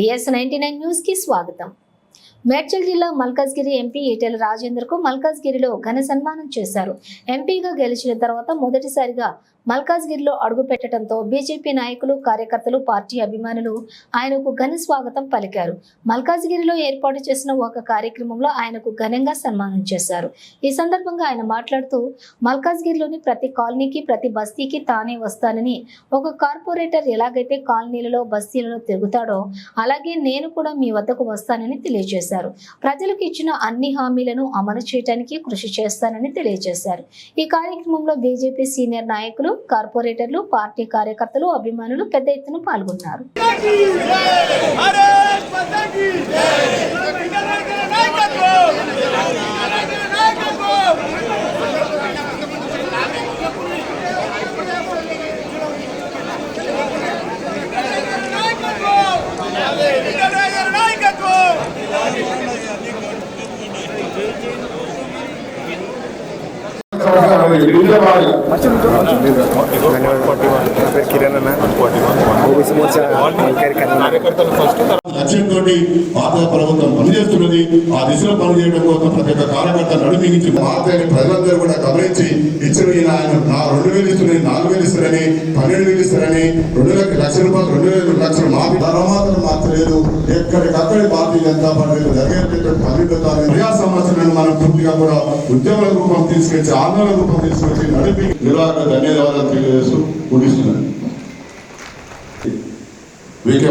BS ninety nine న్యూస్కి స్వాగతం. మేడ్చల్ జిల్లా మల్కాజ్గిరి ఎంపీ ఈటెల రాజేందర్కు మల్కాజ్గిరిలో ఘన సన్మానం చేశారు. ఎంపీగా గెలిచిన తర్వాత మొదటిసారిగా మల్కాజ్గిరిలో అడుగు పెట్టడంతో బీజేపీ నాయకులు కార్యకర్తలు పార్టీ అభిమానులు ఆయనకు ఘన స్వాగతం పలికారు. మల్కాజ్గిరిలో ఏర్పాటు చేసిన ఒక కార్యక్రమంలో ఆయనకు ఘనంగా సన్మానం చేశారు. ఈ సందర్భంగా ఆయన మాట్లాడుతూ మల్కాజ్గిరిలోని ప్రతి కాలనీకి ప్రతి బస్తీకి తానే వస్తానని ఒక కార్పొరేటర్ ఎలాగైతే కాలనీలలో బస్తీలలో తిరుగుతాడో అలాగే నేను కూడా మీ వద్దకు వస్తానని తెలియజేశారు. ప్రజలకు ఇచ్చిన అన్ని హామీలను అమలు చేయడానికి కృషి చేస్తానని తెలియజేశారు. ఈ కార్యక్రమంలో బీజేపీ సీనియర్ నాయకులు కార్పొరేటర్లు పార్టీ కార్యకర్తలు అభిమానులు పెద్ద ఎత్తున పాల్గొన్నారు Thank you. ప్రభుత్వం పనిచేస్తున్నది. ఆ దిశలో పనిచేయడం కోసం ప్రతి ఒక్క కార్యకర్త నడుమించి మాత్రమే ప్రజలందరూ కూడా గమనించి ఇచ్చిన ఈయన ఆయన రెండు వేలు ఇస్తున్నాయి నాలుగు వేలు ఇస్తారని పన్నెండు వేలు ఇస్తారని రెండు లక్ష రూపాయలు రెండు వేల లక్షలు మాపి ధర్మాత్రం మార్చలేదు ఎక్కడికక్కడే భారతీయ జనతా పార్టీ జరిగేటటువంటి పన్నెండు ప్రజా సంవత్సరాన్ని మనం పూర్తిగా కూడా ఉద్యోగుల రూపం తీసుకొచ్చి ఆందోళన రూపం తీసుకొచ్చి నడిపి నిర్వాహక ధన్యవాదాలు తెలియజేస్తూ ముగిస్తున్నాను. వీకే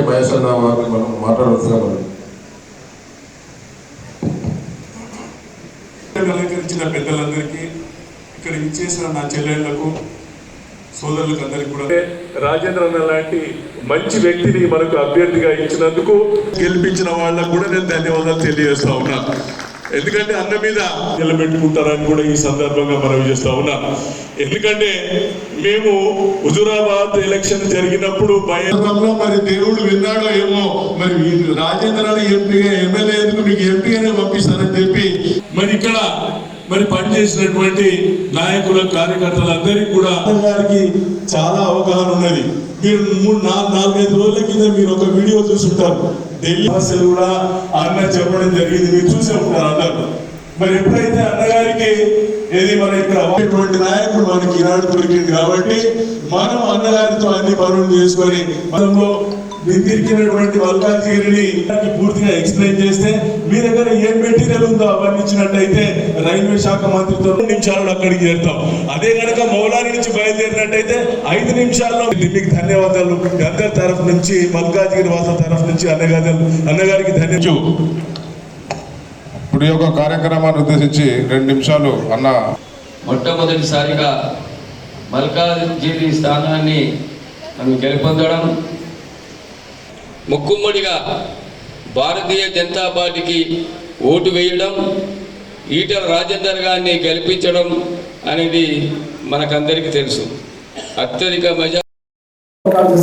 వారిని మనం మాట్లాడవలసిన అలంకరించిన పెద్దలందరికీ ఇక్కడ ఇచ్చేసిన నా చెల్లెళ్ళకు సోదరులకు అందరికీ కూడా. రాజేంద్ర అన్న లాంటి మంచి వ్యక్తిని మనకు అభ్యర్థిగా ఇచ్చినందుకు గెలిపించిన వాళ్ళకు కూడా నేను ధన్యవాదాలు తెలియజేస్తా ఉన్నా. ఎందుకంటే అన్న మీద నిలబెట్టుకుంటారని కూడా ఈ సందర్భంగా మనం చేస్తా ఉన్నా. ఎందుకంటే మేము హుజురాబాద్ ఎలక్షన్ జరిగినప్పుడు భయం సందర్భంలో మరి దేవుడు విన్నాడో ఏమో మరి ఈ రాజేంద్రాన్ని ఎంపీగా ఎమ్మెల్యే ఎందుకు మీకు ఎంపీగానే పంపిస్తారని చెప్పి. మరి ఇక్కడ మరి పనిచేసినటువంటి నాయకుల కార్యకర్తలందరికీ కూడా అన్న గారికి చాలా అవగాహన ఉన్నది. మీరు మూడు నాలుగు నాలుగైదు రోజుల కింద మీరు ఒక వీడియో చూసుంటారు. ఢిల్లీ సమస్యలు కూడా అన్న చెప్పడం జరిగింది. మీరు చూసే ఉంటారు అందరు మరి ఎప్పుడైతే అన్నగారికి ఏది మన ఇక్కడ ఉన్నటువంటి నాయకుడు మనకి ఈనాడు దొరికింది కాబట్టి మనం అన్నగారితో అన్ని పనులు చేసుకొని మనంలో తిరిగినటువంటి మల్కాజ్గిరిని పూర్తిగా ఎక్స్ప్లెయిన్ చేస్తే మీ దగ్గర ఏం మెటీరియల్ ఉందో అవన్నీ ఇచ్చినట్టయితే రైల్వే శాఖ మంత్రితో రెండు నిమిషాల్లో అక్కడికి చేరుతాం. అదే కనుక మౌలాని నుంచి బయలుదేరినట్టయితే ఐదు నిమిషాల్లో మీకు ధన్యవాదాలు. అందరి తరఫు నుంచి మల్కాజ్గిరి వాసుల తరఫు నుంచి అన్నగారు అన్నగారికి ధన్యవాదాలు. ఇప్పుడు యొక్క కార్యక్రమాన్ని ఉద్దేశించి రెండు నిమిషాలు అన్న మొట్టమొదటిసారిగా మల్కాజిరి స్థానాన్ని మనం గెలుపొందడం ముక్కుమ్మడిగా భారతీయ జనతా పార్టీకి ఓటు వేయడం ఈటల రాజేందర్ గారిని గెలిపించడం అనేది మనకందరికీ తెలుసు. అత్యధిక మెజార్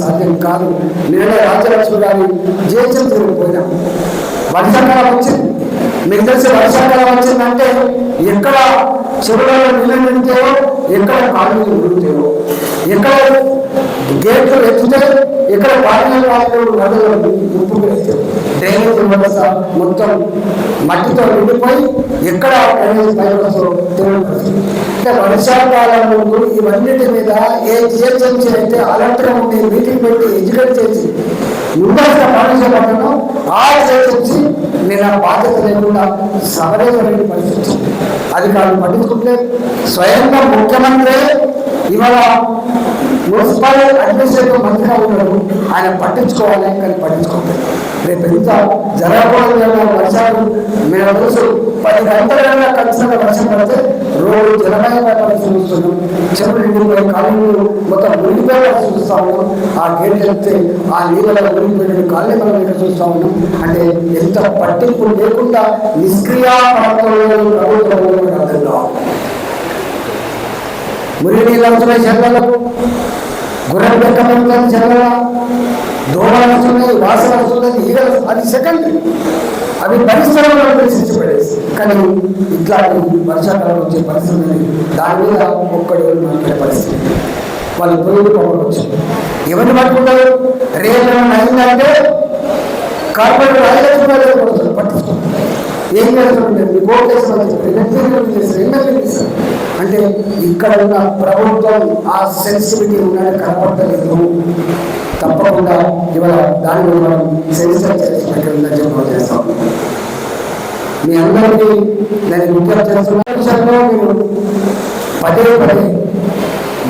సాధ్యం కాదు. నేను రాజలక్ష్మి గారి జేజం తిరిగిపోయినాం వర్షాకాలం వచ్చింది. మీకు తెలిసి వర్షాకాలం వచ్చిందంటే ఎక్కడ చెరువులలో నీళ్ళు నిండితేవో ఎక్కడ కాలువలు నిండుతాయో ఎక్కడ గేట్లు ఎత్తితే ఎక్కడ పాటలు వాళ్ళు నదులు ఉప్పు డ్రైనేజ్ వ్యవస్థ మొత్తం మట్టితో నిండిపోయి ఎక్కడ డ్రైనేజ్ పైపు తెలియదు అంటే వర్షాకాలం ఇవన్నిటి మీద ఏ జిహెచ్ఎంసీ అయితే అలర్ట్గా ఉండి మీటింగ్ పెట్టి ఎడ్యుకేట్ చేసి ఉండాల్సిన పాటించబడ్డాను ఆ జిహెచ్ఎంసీ నేను ఆ బాధ్యత లేకుండా సవరేటువంటి పరిస్థితి. అధికారులు పట్టించుకుంటే స్వయంగా ముఖ్యమంత్రి ఇవాళ మున్సిపల్ అడ్మినిస్ట్రేటివ్ మంత్రిగా ఉన్నాడు. ఆయన పట్టించుకోవాలి కానీ పట్టించుకోలేదు. రేపు ఎంత జరగకూడదు వర్షాలు మేము తెలుసు పది గంటలైనా ఖచ్చితంగా వర్షం పడితే రోడ్డు జలమయంగా పరిస్థితి చూస్తున్నాం చెరువు నిండిపోయి కాలనీలు మొత్తం మునిగిపోయే పరిస్థితి ఉన్నాం. ఆ గేట్ చెప్తే ఆ నీళ్ళలో మునిగిపోయిన కాలనీ మనం ఇక్కడ చూస్తా ఉన్నాం. అంటే ఎంత పట్టింపు లేకుండా నిష్క్రియా ప్రభుత్వం అర్థం కావాలి మురి నీళ్ళు అవుతున్నాయి చెరువులకు గుర్రం లెక్క పెరుగుతుంది చెరువుల దోమలు వస్తున్నాయి వాసన వస్తున్నాయి ఈగలు అది సెకండ్ అవి పరిశ్రమలో ప్రదర్శించి కానీ ఇట్లాంటి వర్షాకాలం వచ్చే పరిస్థితి దాని మీద ఒక్కడే మాట్లాడే పరిస్థితి వాళ్ళు పురుగులు పంపవచ్చు ఎవరిని పట్టుకుంటారు రేపు అయిందంటే కార్పొరేట్ రాజకీయ గారు పడుతుంది పట్టించుకోండి ఏం చేస్తుంటే మీ ఓట్ చేస్తారు ఎమ్మెల్యే చేస్తారు అంటే ఇక్కడ ఉన్న ప్రభుత్వం ఆ సెన్సిటివిటీ ఉన్నది కనపడలేదు. తప్పకుండా ఇవాళ దాని మనం సెన్సిటివ్ చేసినట్టు చెప్పడం చేస్తాం. మీ అందరికీ నేను విజ్ఞప్తి చేస్తున్న. మీరు పదే పదే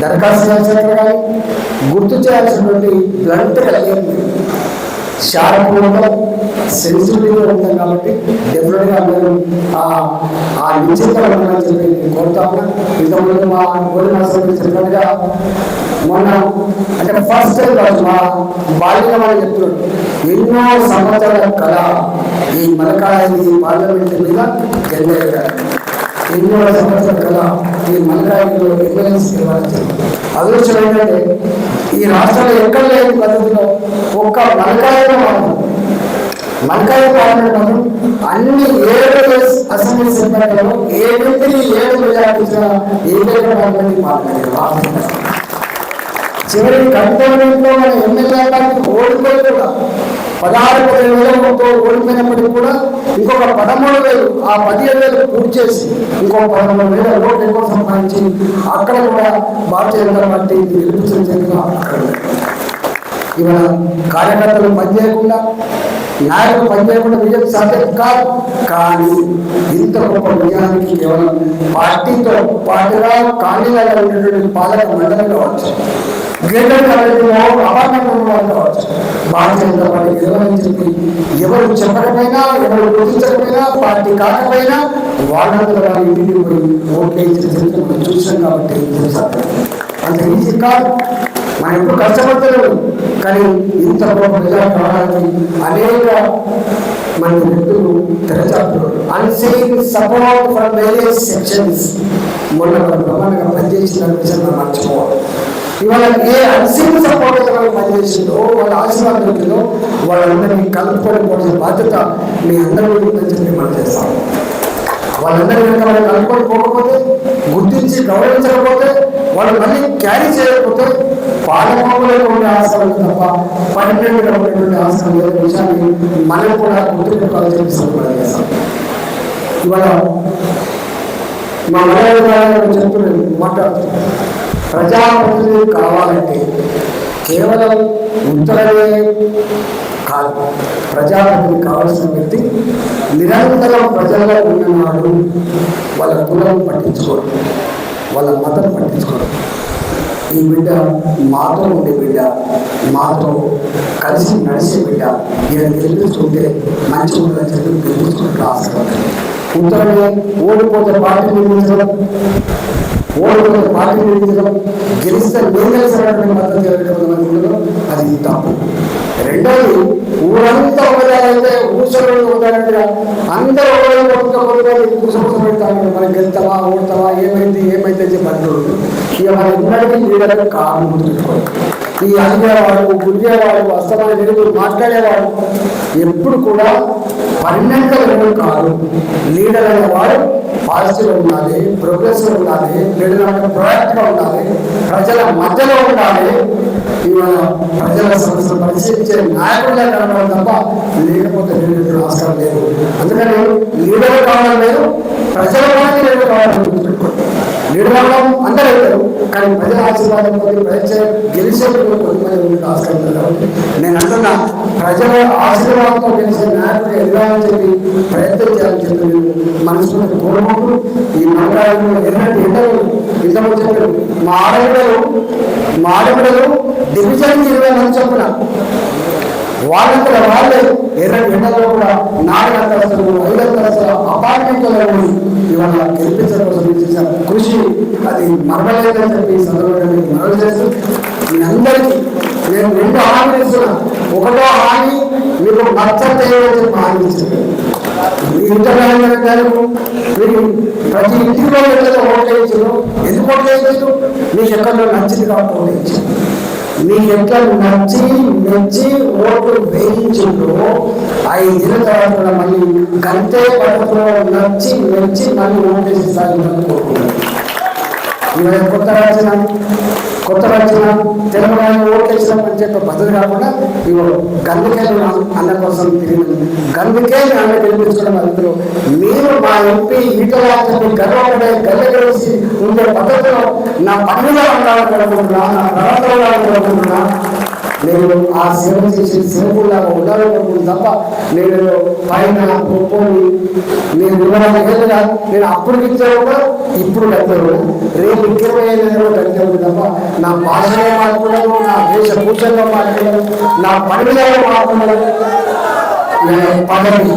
దరఖాస్తు చేయాల్సిన కానీ గుర్తు చేయాల్సినటువంటి బ్లంట్ కలిగింది షార్ప్ సెన్సిటివ్గా ఉంటాం కాబట్టి డెఫినెట్గా మీరు ఆ ఆ నిశ్చితంగా ఉండాలని చెప్పి నేను కోరుతా. ఉన్నా ఇంతకుముందు మా గోల్డ్ మాస్టర్ చెప్పినట్టుగా మొన్న అంటే ఫస్ట్ టైం కాదు మా బాల్యంగా మనం చెప్తున్నాడు. ఎన్నో సంవత్సరాల కళ ఈ మనకాయని పార్లమెంట్ మీద గెలిచారు ఎన్నో సంవత్సరాల కళ ఈ మనకాయలో ఎమ్మెల్యేస్ అదృష్టం ఏంటంటే ఈ రాష్ట్రంలో ఎక్కడ లేదు పద్ధతిలో ఒక్క మలకాయలో మాత్రం మలకాయ పార్లమెంట్ మాత్రం అన్ని ఏడు అసెంబ్లీ సెంటర్లలో ఏడింటిని ఏడు మెజార్టీ ఇచ్చిన ఏకైక పార్లమెంట్ పార్లమెంట్ రాష్ట్రంలో కంటోన్మెంట్లో మన ఎమ్మెల్యే ఓడిపోయి కూడా పదహారు పదిహేను వేలతో ఓడిపోయినప్పటికీ కూడా ఇంకొక పదమూడు వేలు ఆ పదిహేను వేలు పూర్తి చేసి ఇంకొక పదమూడు వేల ఓట్లు ఎక్కువ సంపాదించి అక్కడ కూడా భారతీయ జనతా పార్టీ గెలిపించిన ఇవాళ కార్యకర్తలు పనిచేయకుండా నాయకులు పనిచేయకుండా విజయం సాధ్యం కాదు. కానీ ఇంత గొప్ప విజయానికి కేవలం పార్టీతో పాటుగా కాలనీలలో ఉన్నటువంటి పాలక మండలి కావచ్చు. గ్రేటర్ కమిటీలో అపార్ట్మెంట్ భారతీయ జనతా పార్టీ చెప్పి ఎవరు చెప్పకపోయినా ఎవరు గుర్తించకపోయినా పార్టీ కాకపోయినా వాళ్ళందరూ వారి ఇంటికి పోయి ఓట్లు చూసాం కాబట్టి ఇది అంత ఈజీ కాదు. మనం ఎప్పుడు కష్టపడతలేదు కానీ ఇంత ప్రజా నిజాలు అనేక మన వ్యక్తులు తెరచాపులు unseen support from various sections మొన్న మన ప్రమాణంగా పనిచేసిన విషయం మర్చిపోవాలి. ఇవాళ ఏ అన్సీన్ సపోర్ట్ అయితే మనకు పనిచేసిందో వాళ్ళ ఆశీర్వాదం దొరికిందో వాళ్ళందరినీ కలుపుకోవడం బాధ్యత మీ అందరూ మీద ఉందని చెప్పి మనం చేస్తాం. వాళ్ళందరూ కనుక వాళ్ళు కలుపుకొని పోకపోతే గుర్తించి గౌరవించకపోతే వాళ్ళు మళ్ళీ క్యారీ చేయకపోతే పాలకోవలో ఉండే ఆస్కారం తప్ప పన్నెండులో ఉండేటువంటి ఆస్కారం లేని విషయాన్ని మనం కూడా గుర్తుపెట్టుకోవాలని చెప్పి సంకల్పం చేస్తాం. ఇవాళ మా మలయాళ చెప్తున్నాను మాట్లాడుతున్నాను ప్రజాప్రతినిధి కావాలంటే కేవలం ఉత్తరమే కాదు. ప్రజాప్రతినిధి కావాల్సిన వ్యక్తి నిరంతరం ప్రజల్లో ఉన్నవాడు వాళ్ళ కులం పట్టించుకోవడం వాళ్ళ మతం పట్టించుకోవడం ఈ బిడ్డ మాతో ఉండే బిడ్డ మాతో కలిసి నడిచే బిడ్డ నేను గెలిపించుకుంటే మంచి ఉంటుందని చెప్పి గెలిపించుకుంటే ఆశపడతాను ఉత్తరమే ఓడిపోతే పార్టీ నిర్మించడం ఓడిపోతే పార్టీ నిర్మించడం గెలిస్తే నేను గెలిచినటువంటి మద్దతు చేయడం కొంతమంది అది తప్పు రెండోది ఊరంతా ఒకదానైతే ఊసలు ఒకదానంటే అందరూ ఒకదాని ఒక్కొక్క కూసపూస పెడతాను మనం గెలుతావా ఓడతావా ఏమైంది ఏమైతే అని చెప్పి అంటారు ఇక మన ఇన్నడికి లీడర్ కారణం గుర్తుపెట్టుకోవాలి ఈ అడిగేవాడు గురిగేవాడు అస్తమైన నిరుడు మాట్లాడేవాడు ఎప్పుడు కూడా పన్నెండు కాదు. లీడర్ అనేవాడు పాజిటివ్ ఉండాలి ప్రోగ్రెసివ్ ఉండాలి లీడర్ అంటే ప్రొయాక్టివ్గా ఉండాలి ప్రజల మధ్యలో ఉండాలి. ఇవాళ ప్రజల సమస్యలు పరిశీలించే నాయకుడిగా కనపడం తప్ప లేకపోతే లీడర్ ఆస్కారం లేదు. అందుకని లీడర్ కావడం లేదు ప్రజల పనికి లీడర్ కావాలని గుర్తుపెట్టుకోండి లీడర్ అందరూ అవుతారు కానీ ప్రజల ఆశీర్వాదం కొద్ది ప్రజల గెలిచేందుకు కొంతమంది ఉండే ఆస్కారం కాబట్టి నేను అంటున్నా ప్రజల ఆశీర్వాదంతో గెలిచే నాయకులు ఎదగాలని చెప్పి ప్రయత్నం చేయాలని చెప్పి మనసులో కోరుకుంటూ ఈ మండలాలను ఎన్నటి ఎండలు ఇంతమంది చెప్పారు మా ఆడపిల్లలు మా ఆడపిల్లలు డివిజన్ ఇరవై మంది చొప్పున వాళ్ళంతా వాళ్ళే ఎర్ర ఎండలో కూడా నాలుగు అంతస్తులు ఐదు అంతస్తుల అపార్ట్మెంట్లలో ఇవాళ గెలిపించడం చేసిన కృషి అది మరవలేదని చెప్పి సందర్భంగా మీకు మనవి చేస్తూ మీ అందరికీ నేను రెండు హామీ ఇస్తున్నా. ఒకటో హామీ మీకు నచ్చతే అని చెప్పి హామీ ఇచ్చింది మీ ఇంటర్వ్యూ మీరు ప్రతి ఇంటిలో ఎట్లా ఓట్లు వేయించారు ఎందుకు ఓట్లు వేయించారు మీకు ఎక్కడో నచ్చింది కాబట్టి ఓట్లు వేయించారు మీకు ఎట్లా నచ్చి మెచ్చి ఓట్లు వేయించిందో ఐదు తర్వాత మళ్ళీ గంటే పద్ధతిలో నచ్చి నచ్చి మళ్ళీ ఓట్లు వేసి సాగిందని కోరుకుంటున్నాను ఇవాళ కొత్త వచ్చిన కొత్త వచ్చిన తెలంగాణ ఓట్లేసిన అని చెప్పే పద్ధతి కాకుండా ఇవాళ గందుకేలు అన్న కోసం తిరిగిన గందుకేలు అన్న గెలిపించడం అందులో మీరు మా ఎంపీ ఈటలా చెప్పి గర్వపడే గల్లె కలిసి ఉండే పద్ధతిలో నా పనిలో ఉండాలనుకుంటున్నా నా ప్రవర్తనలో ఉండాలనుకుంటున్నా నేను ఆ సేవ చేసి సేవకులాగా ఉండాలనుకుంటున్నాను తప్ప నేను పైన గొప్పని నేను ఇరవై ఏళ్ళుగా నేను అప్పుడు ఇచ్చేవాడు ఇప్పుడు కట్టాను రేపు ఇరవై ఏళ్ళలో కట్టేవాడు తప్ప నా భాషలో మార్పులను నా వేషభూషణలో మార్పులను నా పనిలో మార్పులను పదవి